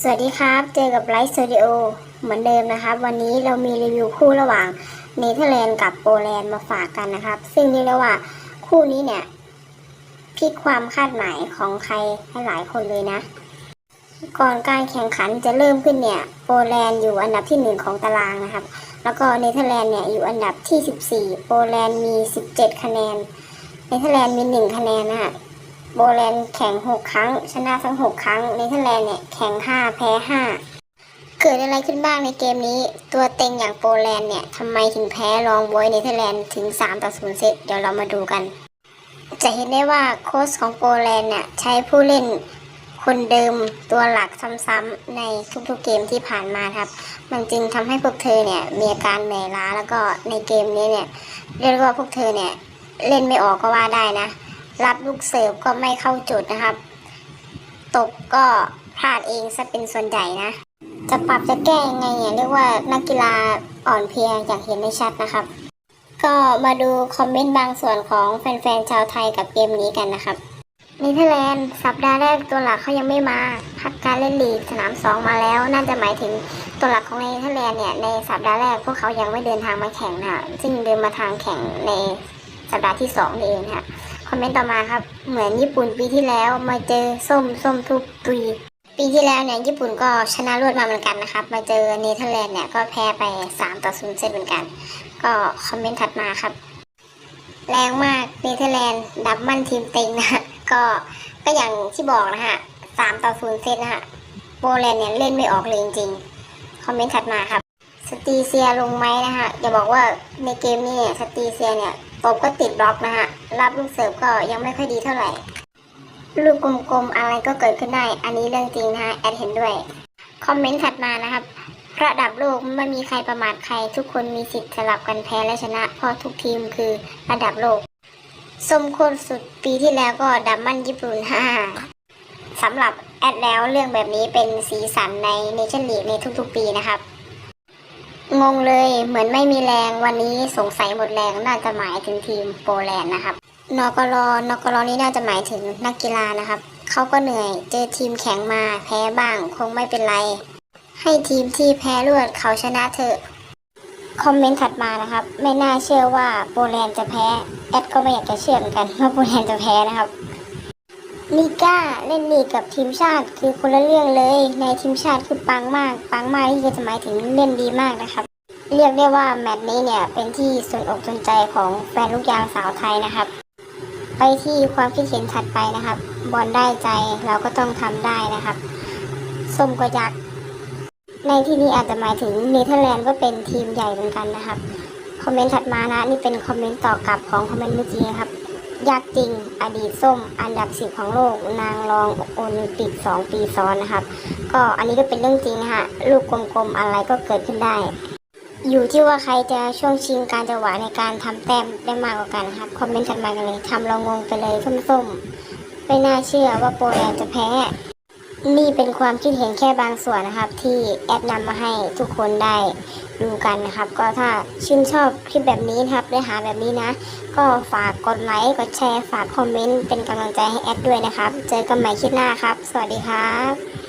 สวัสดีครับ เจอกับไลฟ์สตูดิโอเหมือนเดิมนะครับ วันนี้เรามีรีวิวคู่ระหว่างเนเธอร์แลนด์กับโปแลนด์มาฝากกันนะครับ ซึ่งเรียกได้ว่าคู่นี้เนี่ยพลิกความคาดหมายของใครให้หลายคนเลยนะ ก่อนการแข่งขันจะเริ่มขึ้นเนี่ยโปแลนด์อยู่อันดับที่หนึ่งของตารางนะครับ แล้วก็เนเธอร์แลนด์เนี่ยอยู่อันดับที่ 14 โปแลนด์มี 17 คะแนน เนเธอร์แลนด์มี 1 คะแนนนะฮะ โปแลนด์แข่ง 6 ครั้ง ชนะทั้ง 6 ครั้งเนเธอร์แลนด์เนี่ยแข่ง 5 แพ้ 5 เกิดอะไรขึ้นบ้างในเกมนี้ ตัวเต็งอย่างโปแลนด์เนี่ยทำไมถึงแพ้รองบวยเนเธอร์แลนด์ถึง 3 ต่อ 0 เซตเดี๋ยวเรามาดูกัน จะเห็นได้ว่าโค้ชของโปแลนด์เนี่ยใช้ผู้เล่นคนเดิมตัวหลักซ้ำๆในทุกๆเกมที่ผ่านมาครับ มันจึงทำให้พวกเธอเนี่ยมีอาการเหนื่อยล้าแล้วก็ในเกมนี้เนี่ยเรียกว่าพวกเธอเนี่ยเล่นไม่ออกก็ว่าได้นะ รับลูกเสิร์ฟก็ไม่เข้าจุดนะครับ ตกก็พลาดเองซะเป็นส่วนใหญ่นะ จะปรับจะแก้ยังไงเนี่ยเรียกว่านักกีฬาอ่อนเพลียอย่างเห็นได้ชัดนะครับ ก็มาดูคอมเมนต์บางส่วนของแฟนๆชาวไทยกับเกมนี้กันนะครับเนเธอร์แลนด์สัปดาห์แรกตัวหลักเขายังไม่มา พักการเล่นลีกสนามสองมาแล้ว น่าจะหมายถึงตัวหลักของเนเธอร์แลนด์เนี่ยในสัปดาห์แรกพวกเขายังไม่เดินทางมาแข่งนะซึ่งเดินมาทางแข่งในสัปดาห์ที่สองนี่เองค่ะ อมเมนต์ต่อมาครับ เหมือนญี่ปุ่นปีที่แล้วมาเจอส้มส้มทุกปี ปีที่แล้วเนี่ยญี่ปุ่นก็ชนะรวดมาเหมือนกันนะครับ มาเจอเนเธอร์แลนด์เนี่ยก็แพ้ไป3ต่อ0เซตเหมือนกัน ก็คอมเมนต์ถัดมาครับ แรงมากเนเธอร์แลนด์ดับมันทีมเต็งนะก็ก็อย่างที่บอกนะฮะ3ต่อ0เซตนะฮะโปแลนด์เนี่ยเล่นไม่ออกเลยจริงๆคอมเมนต์ถัดมาครับ สตีเซียลงไหมนะฮะอย่าบอกว่าในเกมนี้เนี่ยสตีเซียเนี่ย ตบก็ติดบล็อกนะฮะ รับลูกเสิร์ฟก็ยังไม่ค่อยดีเท่าไหร่ ลูกกลมๆอะไรก็เกิดขึ้นได้ อันนี้เรื่องจริงนะฮะ แอดเห็นด้วย คอมเมนต์ถัดมานะครับ ระดับโลกไม่มีใครประมาทใคร ทุกคนมีสิทธิ์สลับกันแพ้และชนะ เพราะทุกทีมคือระดับโลก สมควรสุดปีที่แล้วก็ดับมันญี่ปุ่นฮ่าสำหรับแอดแล้วเรื่องแบบนี้เป็นสีสันในเนชั่นลีกในทุกๆปีนะครับ งงเลยเหมือนไม่มีแรงวันนี้สงสัยหมดแรงน่าจะหมายถึงทีมโปแลนด์นะครับนกรนกรนี้น่าจะหมายถึงนักกีฬานะครับเขาก็เหนื่อยเจอทีมแข็งมาแพ้บ้างคงไม่เป็นไร ให้ทีมที่แพ้รวดเขาชนะเถอะคอมเมนต์ถัดมานะครับ ไม่น่าเชื่อว่าโปแลนด์จะแพ้แอดก็ไม่อยากจะเชื่อเหมือนกันว่าโปแลนด์จะแพ้นะครับ ลีก้าเล่นลีกกับทีมชาติคือคนละเรื่องเลย ในทีมชาติคือปังมาก ปังมากที่จะหมายถึงเล่นดีมากนะครับ เรียกได้ว่าแมตช์นี้เนี่ยเป็นที่สนอกสนใจของแฟนลูกยางสาวไทยนะครับ ไปที่ความคิดเห็นถัดไปนะครับ บอลได้ใจเราก็ต้องทำได้นะครับส้มก็ยักษ์ในที่นี้อาจจะหมายถึงเนเธอร์แลนด์ก็เป็นทีมใหญ่เหมือนกันนะครับ คอมเมนต์ถัดมานะนี่เป็นคอมเมนต์ต่อกลับของคอมเมนต์เมื่อกี้ครับ ยักษ์จริง อดีตส้มอันดับสิบของโลก นางรองโอลิมปิกสองปีซ้อนนะครับ ก็อันนี้ก็เป็นเรื่องจริงนะฮะลูกกลมๆอะไรก็เกิดขึ้นได้ อยู่ที่ว่าใครจะช่วงชิงการจังหวะในการทำแต้มได้มากกว่ากันครับคอมเมนต์ถัดมากันเลยทำเรางงไปเลยส้มๆไม่น่าเชื่อว่าโปรแลนด์จะแพ้ นี่เป็นความคิดเห็นแค่บางส่วนนะครับ ที่แอดนำมาให้ทุกคนได้ดูกันนะครับ ก็ถ้าชื่นชอบคลิปแบบนี้นะครับได้หาแบบนี้นะ ก็ฝากกดไลค์กดแชร์ฝากคอมเมนต์เป็นกำลังใจให้แอดด้วยนะครับ เจอกันใหม่คลิปหน้าครับ สวัสดีครับ